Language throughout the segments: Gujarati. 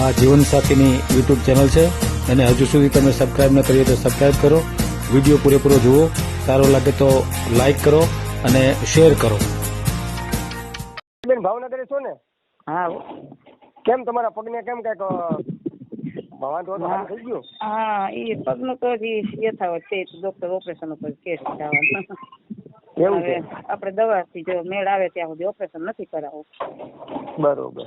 આ જીવનસાથીની યુટ્યુબ ચેનલ છે. અને હજુ સુધી તમે સબસ્ક્રાઈબ ન કરી હોય તો સબસ્ક્રાઈબ કરો. વીડિયો પૂરેપૂરો જુઓ. સારો લાગે તો લાઈક કરો અને શેર કરો. બેન ભાવનગર છો ને? હા. કેમ તમારા પગને કેમ કંઈક વાંધો હતો? થઈ ગયું? હા એ પગનો તો હજી યથાવત છે. તો ડોક્ટર ઓપરેશન ઉપર કે એવું છે? આપણે દવાથી જો મેળ આવે ત્યાં સુધી ઓપરેશન નથી કરાવવું બરોબર.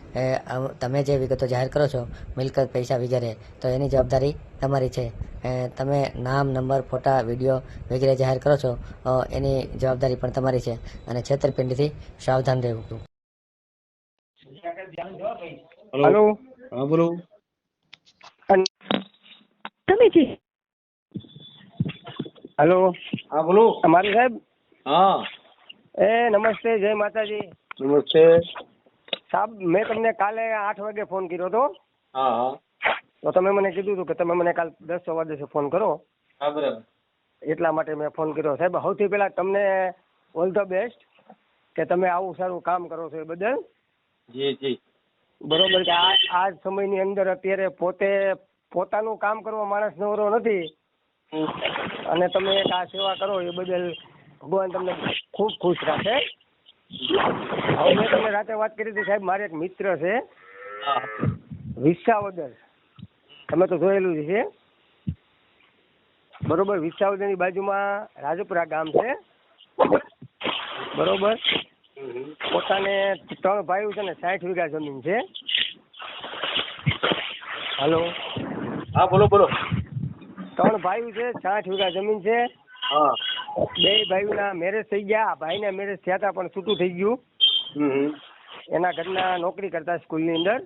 એ તમે જે વિગતો જાહેર કરો છો મિલકત પૈસા વગેરે તો એની જવાબદારી તમારી છે. તમે નામ નંબર ફોટા વીડિયો વગેરે જાહેર કરો છો એની જવાબદારી પણ તમારી છે. અને છેતરપિંડીથી સાવધાન રહેવું. હેલો હા બોલો. તમે જી હેલો હા બોલો. અમારી સાહેબ? હા. એ નમસ્તે જય માતાજી. નમસ્તે. સાહેબ મેં તમને કાલે આઠ વાગે ફોન કર્યો હતો. હા હા. તો તમે મને કીધું હતું કે તમે મને કાલ દસ વાગે ફોન કરો. હા બરાબર. એટલા માટે મેં ફોન કર્યો. સાહેબ સૌથી પહેલા તમને ઓલ ધ બેસ્ટ કે તમે આવું સારું કામ કરો છો એ બદલ. જી જી. બરોબર કે આ આ સમયની અંદર અત્યારે પોતે પોતાનું કામ કરવા માણસ નવરો નથી. અને તમે એક આ સેવા કરો એ બદલ ભગવાન તમને ખૂબ ખુશ રાખે. હવે મેં તમને રાતે વાત કરી હતી સાહેબ મારે એક મિત્ર છે વિસાવદર. તમે તો જોયેલું છે. બરોબર વિસાવદરની બાજુમાં રાજપુરા ગામ છે. બરોબર. પોતાને ત્રણ ભાઈઓ છે ને સાઠ વીઘા જમીન છે. હલો. હા બોલો બોલો. ત્રણ ભાઈઓ છે સાઠ વીઘા જમીન છે. હા. બે ભાઈઓના મેરેજ થઈ ગયા. ભાઈના મેરેજ થયા હતા પણ છૂટું થઈ ગયું. એના ઘરના નોકરી કરતા સ્કૂલની અંદર.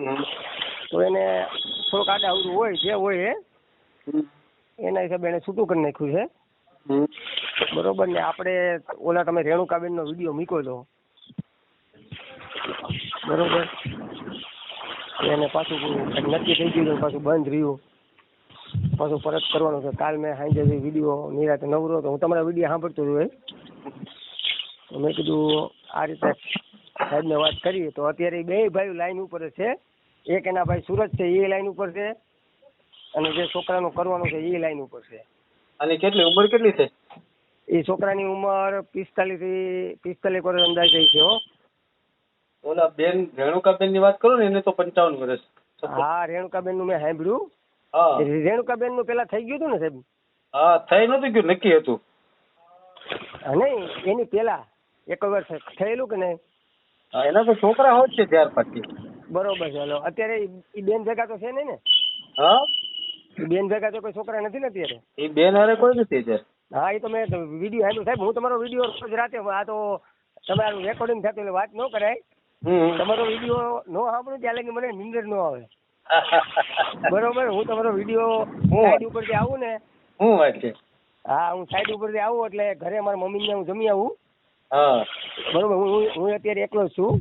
હમ. તો એને થોડુંક આડા આવડું હોય જે હોય એ હમ. એના હિસાબે એને છૂટું કરી નાખ્યું છે. બરોબર ને આપણે ઓલા તમે રેણુકાબેનનો વીડિયો મૂક્યો હતો બરોબર. એને પાછું નક્કી થઈ ગયું પાછું બંધ રહ્યું. પાછું પરત કરવાનું છે. કાલ મેં સાંજે વીડિયો નિરાતે નવરો તો હું તમારા વીડિયો સાંભળતો હોય તો મેં કીધું આ રીતે સાહેબને વાત કરી તો અત્યારે બે ભાઈ લાઈન ઉપર છે. એક એના ભાઈ સુરત છે એ લાઈન ઉપર છે. અને જે છોકરાનું કરવાનું છે એ લાઈન ઉપર છે. અને કેટલી ઉંમર કેટલી છે? એ છોકરાની ઉંમર પિસ્તાલીસથી પિસ્તાલીસ વર્ષ અંદાજ થઈ છે હો. ઓલા બેન રેણુકાબેનની વાત કરો ને એને તો પંચાવન વર્ષ. હા રેણુકાબેનનું મેં સાંભળ્યું. રેણુકાબેનનું પેલા થઈ ગયું હતું ને સાહેબ? હા થઈ નતું ગયું નક્કી હતું. નહીં એની પેલા એક વર્ષ થયેલું કે નહીં? એના તો છોકરા હોય છે ત્યાર પછી. બરોબર છે અત્યારે એ બેન ભેગા તો છે નહીં ને? હા? બેન ભેગા તો કોઈ છોકરા નથી ને અત્યારે? એ બેન હારે કોઈ નથી અત્યારે. હા એ તો મેં વીડિયો સાંભળ્યું સાહેબ હું તમારો વીડિયો રોજ રાતે આ તો તમારું રેકોર્ડિંગ થતું એટલે વાત ન કરાય. તમારો વીડિયો નો સાંભળું ત્યાં લગી મને નિંદર ન આવે. બરોબર હું તમારો વીડિયો સાઈડ ઉપરથી આવું ને. હું વાત છે. હા હું સાઈડ ઉપરથી આવું એટલે ઘરે મારા મમ્મી ને હું જમી આવું. હા. બરોબર હું હું- અત્યારે એકલો જ છું.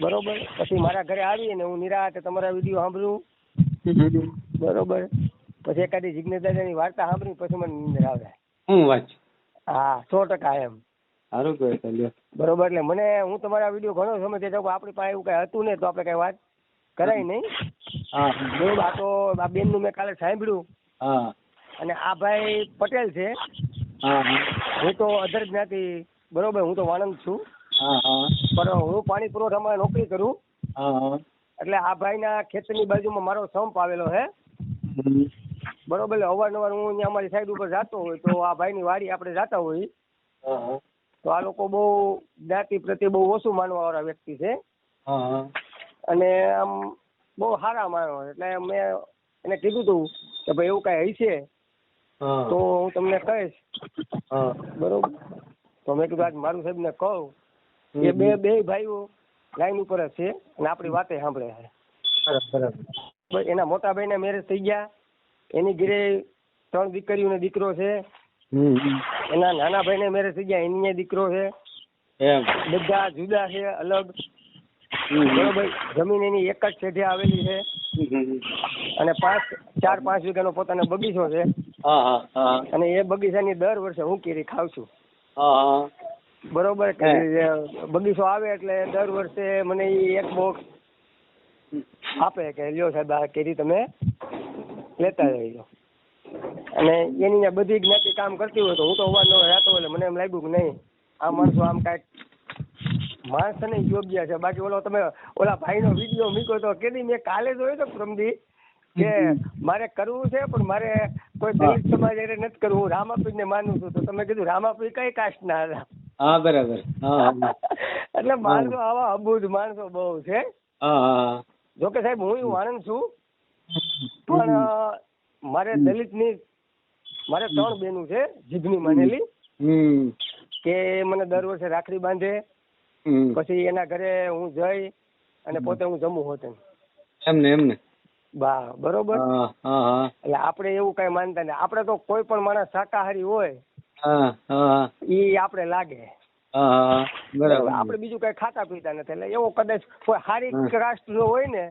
બરોબર પછી મારા ઘરે આવી ને હું નિરાતે તમારા વીડિયો સાંભળું. બરોબર પછી એકાદી જિજ્ઞેશ દાદાની વાર્તા સાંભળી પછી મને નિંદર આવે હું વાત છે. હા સો ટકા એમ. સારું કહે બરોબર એટલે મને હું તમારા વીડિયો ઘણો સમયથી. આપણી પાસે એવું કઈ હતું ને તો આપણે કઈ વાત કરાય નહીં. હા. બરોબર આ તો આ બેનનું મેં કાલે સાંભળ્યું. હા. અને આ ભાઈ પટેલ છે. હા હું. તો અધર જ્ઞાતિ બરોબર હું તો વાણંદ છું. હા હા. પણ હું પાણી પુરવઠામાં નોકરી કરું. હા એટલે આ ભાઈના ખેતરની બાજુમાં મારો સંપ આવેલો છે બરોબર અવારનવાર હું અહીંયા અમારી સાઈડ ઉપર જતો હોય તો આ ભાઈની વાડી આપણે જતા હોય. તો આ લોકો બહુ જ્ઞાતિ પ્રત્યે બહુ ઓછું માનવા વાળા વ્યક્તિ છે. હા. અને આમ બહુ સારા માણો એટલે મેં એને કીધું હતું કે ભાઈ એવું કઈ હશે? તો હું તમને કહીશ. હા. બરોબર? તો મેં કીધું આજ મારું સાહેબ ને કહું એ બે બે ભાઈઓ લાઈન ઉપર જ છે અને આપણી વાતે સાંભળે છે. બરાબર એના મોટા ભાઈ ને મેરેજ થઈ ગયા. એની ઘરે ત્રણ દીકરીઓ ને દીકરો છે. એના નાના ભાઈ ને મેરેજ થઈ ગયા. એની દીકરો છે. બધા જુદા છે અલગ. બરોબર. જમીન એની એક જ છેડે આવેલી છે. અને પાંચ ચાર પાંચ વીઘાનો પોતાનો બગીચો છે. અને એ બગીચાની દર વર્ષે હું કેરી ખાઉં છું. બરોબર બગીચો આવે એટલે દર વર્ષે મને એક બોક્સ આપે કે લ્યો સાહેબ આ કેરી તમે લેતા જઈજો અને એની બધી જ્ઞાતિ કામ કરતી હોય તો હું તો અવારનવાર રહેતો એટલે મને એમ લાગ્યું કે નહીં આ માણસો આમ કાંઈક માણસને યોગ્ય છે. બાકી ઓલો તમે ઓલા ભાઈનો વીડિયો મૂક્યો તો કેદી મેં કાલે જોયો તો પ્રમજી કે મારે કરવું છે પણ મારે કોઈ દલિત સમાજ એને નથી કરવું. હું રામાપીરને માનું છું. તો તમે કીધું રામાપીર કઈ કાસ્ટના હતા? હા બરાબર. એટલે માણસો આવા અબુધ માણસો બહુ છે. જોકે સાહેબ હું વાણંદ છું. પણ મારે દલિતની મારે ત્રણ બેનું છે જીભની માનેલી. કે મને દર વર્ષે રાખડી બાંધે. પછી એના ઘરે હું જઈ અને પોતે હું જમું હોતે. એમને એમને? બા બરોબર? એટલે આપણે એવું કઈ માનતા નહીં. આપણે તો કોઈ પણ માણસ શાકાહારી હોય એ આપણે લાગે. બરાબર. આપણે બીજું કઈ ખાતા પીતા નથી. એટલે એવો કદાચ કોઈ હારી નો હોય ને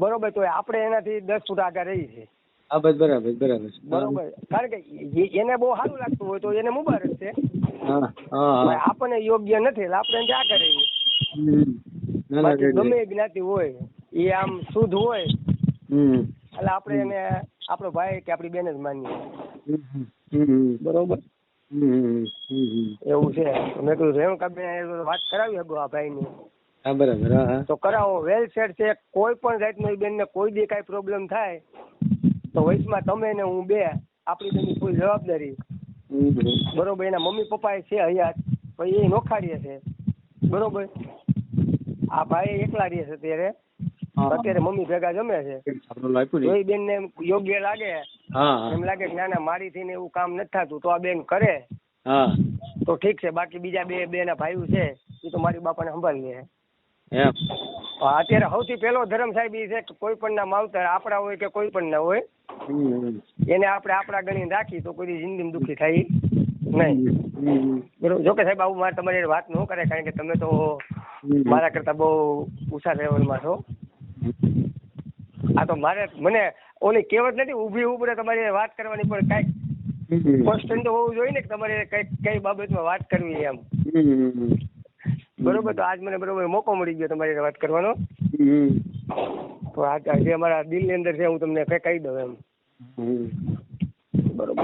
બરોબર તો આપણે એનાથી દસ ફૂટ આગળ રહી છે. હા બસ બરાબર બરાબર. બરોબર. કારણ કે એને બહુ સારું લાગતું હોય તો એને મુબારક છે. આપણને યોગ્ય નથી એટલે આપણે. ના ના બાકી રેડી. ગમે જ્ઞાતિ હોય એ આમ શુદ્ધ હોય એટલે આપણે એને આપણો ભાઈ કે આપણી બેન જ માનીએ. બરોબર. એવું છે. મેં કીધું રેણુકાબેન હારે વાત કરાવી હગો આ ભાઈની. હા બરાબર હા હા. તો કરાવો. વેલ સેટ છે. કોઈ પણ જાતનો બેન ને કોઈ બી કાંઈ પ્રોબ્લેમ થાય તો વયસમાં તમે ને હું બે આપણી બેની ફૂલ જવાબદારી. બરોબર એના મમ્મી પપ્પા એ છે હયાત પણ એ નોખાડીએ છે. બરોબર? આ ભાઈ એકલા રહે છે અત્યારે. અત્યારે મમ્મી ભેગા જમે છે. આપણું લાગ્યું જો ને એ બેન ને યોગ્ય લાગે. એમ લાગે કે ના ના મારીથી ને એવું કામ નથી થતું તો આ બેન કરે. તો ઠીક છે બાકી બીજા બે બે ના ભાઈઓ છે એ તો મારી બાપાને સંભાળી લે. એમ. અત્યારે સૌથી પહેલો ધર્મ સાહેબ એ છે કે કોઈ પણ ના માવતર આપણા હોય કે કોઈ પણ ના હોય. એને આપણે આપણા ગણીને રાખી તો કોઈ જિંદગી દુઃખી થાય નહીં બરોબર જોકે સાહેબ આવું મારે તમારી વાત ન કરે કારણ કે તમે તો મારા કરતા બહુ ઊંચા લેવલમાં છો આ તો મારે મને ઓલી કહેવત નથી ઊભી ઉભરે તમારી વાત કરવાની પણ કાંઈક. કોન્સ્ટન્ટ તો હોવું જોઈએ ને કે તમારે કઈ કઈ બાબતમાં વાત કરવી એમ. બરોબર તો આજ મને બરોબર મોકો મળી ગયો તમારી વાત કરવાનો. હમ. તો આ જે અમારા દિલની અંદર છે હું તમને ફેંકાઈ કહી દઉં એમ. હમ. બરોબર.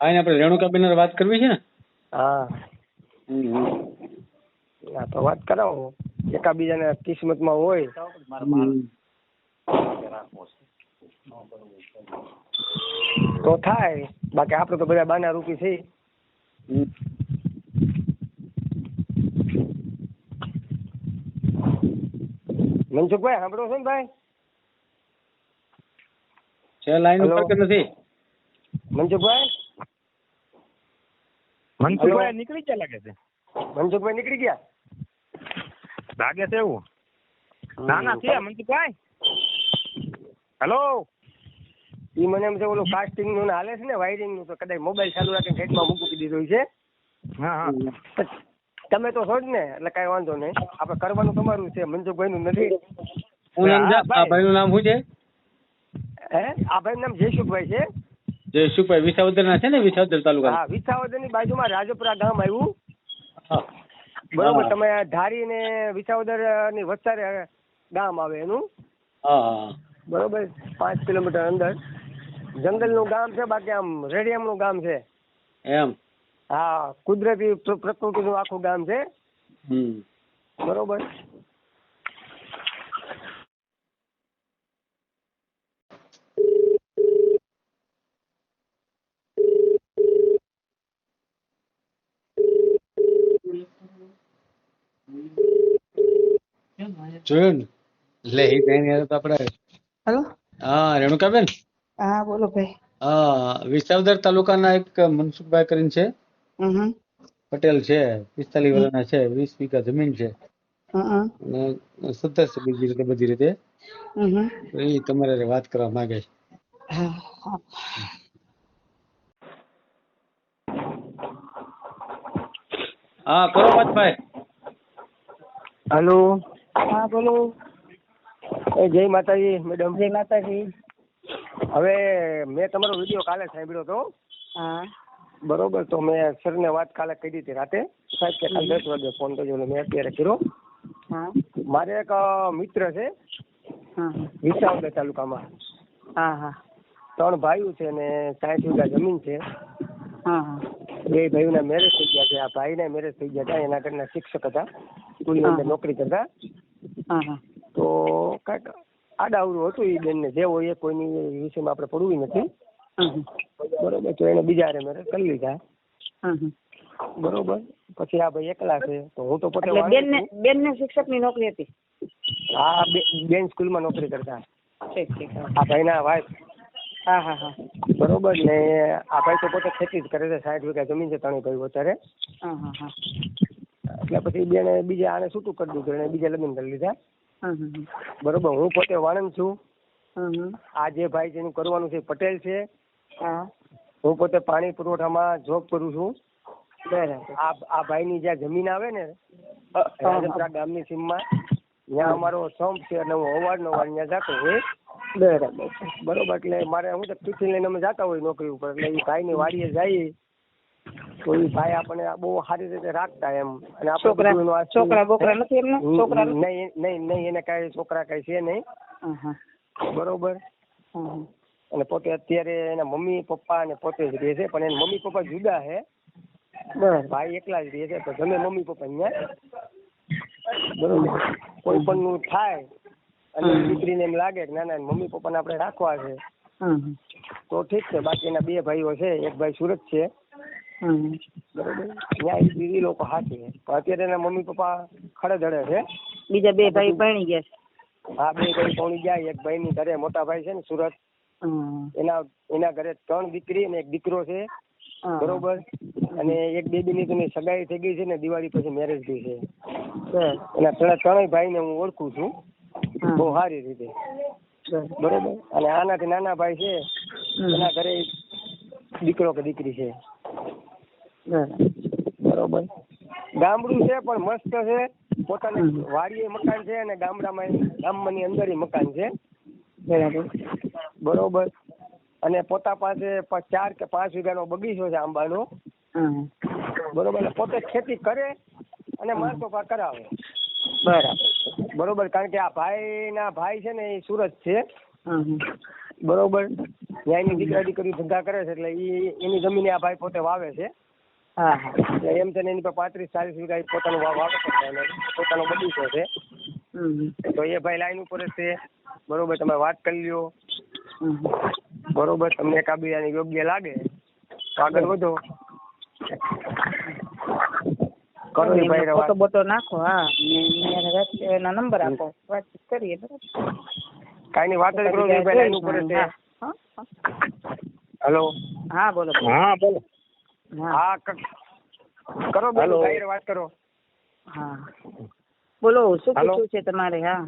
હા એને આપણે રેણુકાબેન હારે વાત કરવી છે ને? હા. હમ હમ. હા તો વાત કરાવો. એકાબીજાના કિસ્મતમાં હોય. તો થાય. બાકી આપણે તો બધા બાના રૂપી છે. મનસુખભાઈ સાંભળો છો ને ભાઈ? છે લાઈન ઉપર કે નથી? મનસુખભાઈ મનસુખભાઈ નીકળી ગયા લાગે છે. મનસુખભાઈ નીકળી ગયા? લાગે છે એવું? ના ના છે મનસુખભાઈ હેલો ઈ મને એમ છે ઓલું કાસ્ટિંગનું હાલે છે ને વાયરિંગનું તો કદાચ મોબાઈલ ચાલુ રાખીને સાઈડમાં મૂકી દીધું છે. હા હા. તમે તો છો જ ને એટલે કઈ વાંધો નહીં. આપણે કરવાનું તમારું છે મનસુખભાઈ નું નથી. હું નામ છે હા, ભાઈ. આ નામ શું છે? હે? આ ભાઈ નામ જયસુખભાઈ છે. જયસુભાઈ વિસાવદર ના છે ને વિસાવદર તાલુકા હા વિસાવદરની બાજુમાં રાજપુરા ગામ આવ્યું. બરોબર તમે ધારી ને વિસાવદરની વચ્ચે ગામ આવે એનું. બરોબર પાંચ કિલોમીટર અંદર. જંગલનું ગામ છે બાકી આમ રેડિયમનું ગામ છે. એમ. હા કુદરતી પ્રકૃતિ પ્રકૃતિનું આખું ગામ છે. બરોબર. જોયું ને એટલે એ બેન યાર તો આપણે હેલો? હા રેણુકાબેન? હા બોલો ભાઈ. હા વિસાવદર તાલુકાના એક મનસુખભાઈ કરીને છે. પટેલ છે પિસ્તાલીસ વર્ષના છે વીસ વીઘા જમીન છે. અને સત્તર છે બીજી રીતે બધી રીતે. એ તમારે વાત કરવા માંગે છે. હા કરો વાતભાઈ હેલો. હા બોલો. એ જય માતાજી મેડમ. જય માતાજી. હવે મેં તમારો વીડિયો કાલે સાંભળ્યો હતો. હા. બરોબર તો મેં સરને વાત કાલે કરી હતી રાતે. સાહેબ કે કાલે દસ વાગે ફોન કરજો મેં અત્યારે કર્યો મારે એક મિત્ર છે વિસાવદર તાલુકામાં. ત્રણ ભાઈઓ છે ને સાઠ વીઘા જમીન છે. બે ભાઈઓના મેરેજ થઈ ગયા છે. આ ભાઈના મેરેજ થઈ ગયા હતા. એના ઘરના શિક્ષક હતા. સ્કૂલની અંદર નોકરી કરતા. તો કાંઈક આડાવરું હતું એ બેનને. જે હોય એ કોઈની વિષયમાં આપણે પડવું નથી. બરોબર તો એને બીજા હારે મેરેજ કરી લીધા. બરોબર પછી આ ભાઈ એકલા છે તો હું તો પોતે બેન ને બેન ને શિક્ષકની નોકરી હતી? હા બેન સ્કૂલમાં નોકરી કરતા. ઠીક ઠીક હા. આ હા હા હા. બરોબર ને આ ભાઈ તો પોતે ખેતી જ કરે છે સાઠ વીઘા જમીન છે ત્રણેય ભાઈઓ અત્યારે. હા હા હા. એટલે પછી બેને બીજા આને છૂટું કરી દીધું એને બીજા લગ્ન કરી લીધા. બરોબર હું પોતે વાણંદ છું. આ જે ભાઈ જેનું કરવાનું છે પટેલ છે. હા. પોતે પાણી પુરવઠામાં જોબ કરું છું. બરાબર. આ આ ભાઈની જ્યાં જમીન આવે ને ગામની ગામની સીમમાં ત્યાં અમારો સંપ છે એટલે હું અવારનવાર ત્યાં જતો હોય બરાબર. બરોબર એટલે મારે હું તો ટિફિન લઈને અમે જતા હોય નોકરી ઉપર એટલે એ ભાઈની વાડીએ જઈએ તો એ ભાઈ આપણને બહુ સારી રીતે રાખતા એમ. અને આપણે છોકરા બોકરા નથી એમને? છોકરા નહીં નહીં નહીં એને કાંઈ છોકરા કાંઈ છે નહીં. બરોબર. અને પોતે અત્યારે એના મમ્મી પપ્પા અને પોતે જ રહે છે પણ એના મમ્મી પપ્પા જુદા છે. ભાઈ એકલા જ રહે છે તો ગમે મમ્મી પપ્પા અહીંયા. બરોબર. કોઈ પણ નું થાય અને. દીકરીને એમ લાગે કે ના ના મમ્મી પપ્પાને આપણે રાખવા છે. તો ઠીક છે બાકી એના બે ભાઈઓ છે એક ભાઈ સુરત છે. બરોબર. ત્યાં બીજી લોકો હાથે અત્યારે એના મમ્મી પપ્પા ખડે છે. બીજા બે ભાઈ ભણી ગયા છે. આ બે ભાઈ કોણી ગયા એક ભાઈની ઘરે મોટા ભાઈ છે ને સુરત. એના એના ઘરે ત્રણ દીકરી અને એક દીકરો છે. બરોબર? અને એક બેબી ની સગાઈ થઈ ગઈ છે ને દિવાળી પછી મેરેજ થઈ છે. એના ત્રણે ત્રણેય ભાઈને હું ઓળખું છું. બહુ સારી રીતે. બરોબર? અને આનાથી નાના ભાઈ છે. એના ઘરે દીકરો કે દીકરી છે. બરોબર? ગામડું છે પણ મસ્ત છે. પોતાની. વાડીએ મકાન છે અને ગામડામાં ની અંદર મકાન છે. બરાબર. બરોબર? અને પોતા પાસે ચાર કે પાંચ વીઘાનો બગીચો છે આંબાનો. બરોબર? એટલે પોતે ખેતી કરે અને માણસો પા કરાવે. બરાબર. બરોબર? કારણ કે આ ભાઈ ના ભાઈ છે ને એ સુરત છે. બરોબર? ત્યાં એની દીકરા દીકરી ધંધા કરે છે એટલે ઈ એની જમીને આ ભાઈ પોતે વાવે છે. એટલે એમ છે ને એની પાસે પાંત્રીસ ચાલીસ વીઘા પોતાનું વાવે છે પોતાનો બગીચો છે. તો એ ભાઈ લાઈન ઉપર છે. બરોબર? તમે વાત કરી લ્યો. બરોબર તમને એકાબીજાને યોગ્ય લાગે? તો આગળ વધો. કરો ફોટો બોટો નાખો હા. ને એને રાત- એના નંબર આપો. વાતચીત કરીએ બરાબર? કાંઈ વાત જ કરો ભાઈ લાઈન ઉપર છે? હા. હા, હા. હલો? હા બોલો હા બોલો. હા. હા કરો બોલો ભાઈ વાત કરો. હા. બોલો શું. પૂછવું છે તમારે? હા.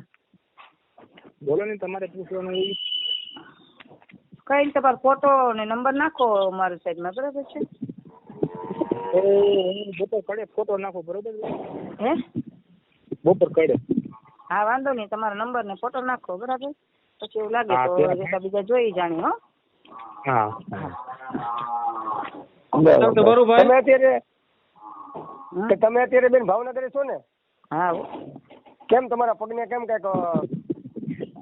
બોલો ને તમારે પૂછવાનું કઈ નહીં તમારો ફોટો ને નંબર નાખો મારી સાઈડમાં બરાબર છે? હું બપોર કડે ફોટો નાખો બરોબર હે? બપોર કડે હા વાંધો નહીં તમારો નંબર ને ફોટો નાખો બરાબર? પછી એવું લાગે તો બીજા બીજા જોઈ જાણી હો. હા. તો બરોબર તમે અત્યારે તમે અત્યારે બેન ભાવનગર છો ને? હા. કેમ તમારા પગને કેમ કંઈક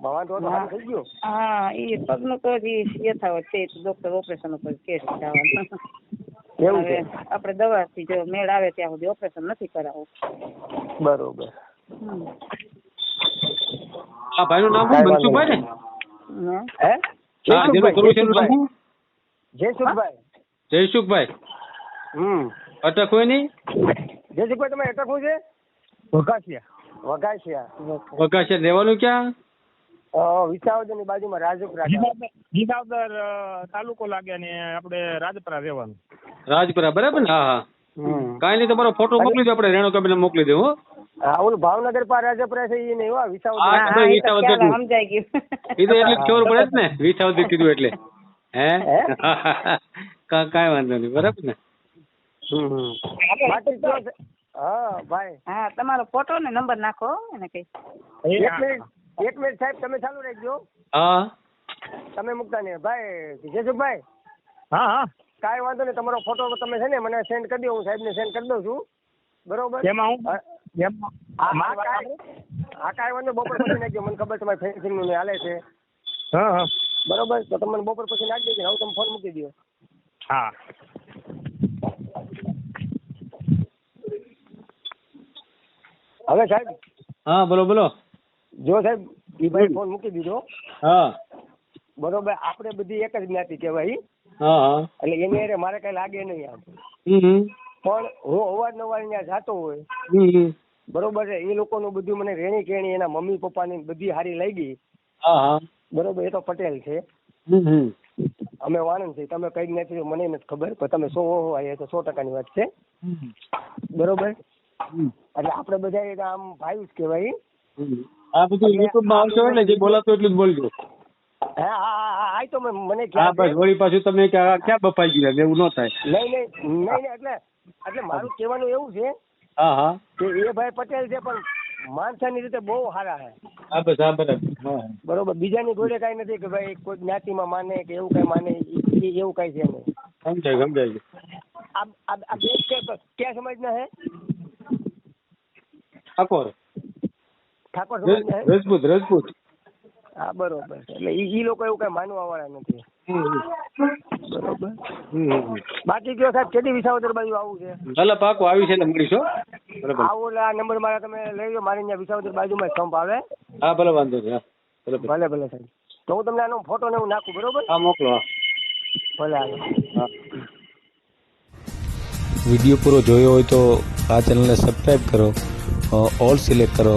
વાંધો હતો હા. થઈ ગયું. હા એ પગનું તો હજી યથાવત છે ડોક્ટર ઓપરેશન ઉપર કે જવાનું હવે આપણે દવાથી જો મેળ આવે ત્યાં સુધી ઓપરેશન નથી કરાવવું બરોબર. હમ. આ ભાઈનું નામ શું? મનસુખભાઈ ને? હે? જયસુખભાઈ. જયસુખભાઈ. હમ. અટક હોય નહીં? જયસુખભાઈ તમે અટક શું છે? વઘાસિયા. વઘાસિયા. વઘાસિયા રહેવાનું ક્યાં? વિસાવદરની બાજુમાં રાજપુરા જીવાદર, તાલુકો લાગે ને આપણે રાજપરા રહેવાનું. રાજપુરા બરાબર ને? હા હા. કાંઈ નહીં તમારો ફોટો મોકલી દો આપણે રેણુકાબેન મોકલી દઉં હા. ઓલું ભાવનગર પાર રાજપરા છે એ નહીં હો વિસાવદર. તો હા, એ તો વિસાવદર સમજાઈ ગયું. એ તો એટલે ખબર પડે જ ને વિસાવદર કીધું એટલે. હે? કાંઈ વાંધો નહીં બરાબર ને? હા ભાઈ. હા તમારો ફોટો ને નંબર નાખો એને કઈ. એક મિનિટ એક મિનિટ સાહેબ તમે ચાલુ રાખજો. હા. તમે મૂકતા નહીં. ભાઈ જેસુભાઈ હા હા. કાંઈ વાંધો નહીં તમારો ફોટો તમે છે ને મને સેન્ડ કરી દો હું સાહેબને સેન્ડ કરી દઉં છું. બરોબર? એમાં હું હા, કાંઈ વાંધો નહીં. બપોર પછી નાખજો. મને ખબર તમારે ફેન્સિંગનું ને હાલે છે. હા હા. બરોબર? તો તમને બપોર પછી નાખી દેજો હવે તમે ફોન મૂકી દો હા. હવે સાહેબ? હા બોલો બોલો. જો સાહેબ ભાઈ ફોન મૂકી દીધો. હા. બરોબર આપણે બધી એક જ જ્ઞાતિ કહેવાય. હા એટલે એની અરે મારે કઈ લાગે નહીં આમ. પણ હું અવારનવાર ત્યાં જાતો હોય. બરોબર છે એ લોકોનું બધું મને રેણી કેણી એના મમ્મી પપ્પાની બધી હારી લઈ હા બરોબર એ તો પટેલ છે. અમે વાણંદ છે તમે કઈ નથી મને નથી ખબર પણ તમે સો હો આયા તો સો ટકાની વાત છે. બરોબર? એટલે આપણે બધા આમ ભાઈ જ કહેવાય. આ બધું યુટ્યુબમાં આવશે એટલે જે બોલાતું એટલું જ બોલજો. હા હા હા તો મને હા બસ વળી પાછું તમે ક્યાં બફાઈ ગયા એવું ન થાય. નહીં નહીં નહીં નહીં એટલે એટલે મારું કહેવાનું એવું છે હા હા. કે એ ભાઈ પટેલ છે પણ માણસાની રીતે બહુ સારા છે. હા બસ હા બરાબર. બીજાની જોડે કાંઈ નથી કે ભાઈ કોઈ જ્ઞાતિમાં માને કે એવું કઈ માને એવું કઈ છે નહીં. સમજાય સમજાય. આ આ બે ક્યાં સમાજના હે? ઠાકોર ઠાકોર રજપૂત રજપૂત. હા બરોબર. એટલે ઈ ઈ લોકો એવું કઈ માનવા વાળા નથી બરોબર. હમ. હમ. બાકી કયો સાહેબ કેટલી વિસાવદર બાજુ આવું છે? ભલે પાકો આવી છે ને મળીશો હો. આવું એટલે આ નંબર મારા તમે લઈ લો મારી ત્યાં વિસાવદર બાજુમાં સ્ટમ્પ આવે. હા ભલે વાંધો નહીં ભલે ભલે. સાહેબ. તો હું તમને આનો ફોટો ને હું નાખું બરોબર? હા મોકલો ભલે હા. વીડિયો પૂરો જોયો હોય તો આ ચેનલને સબસ્ક્રાઈબ કરો ઓલ સિલેક્ટ કરો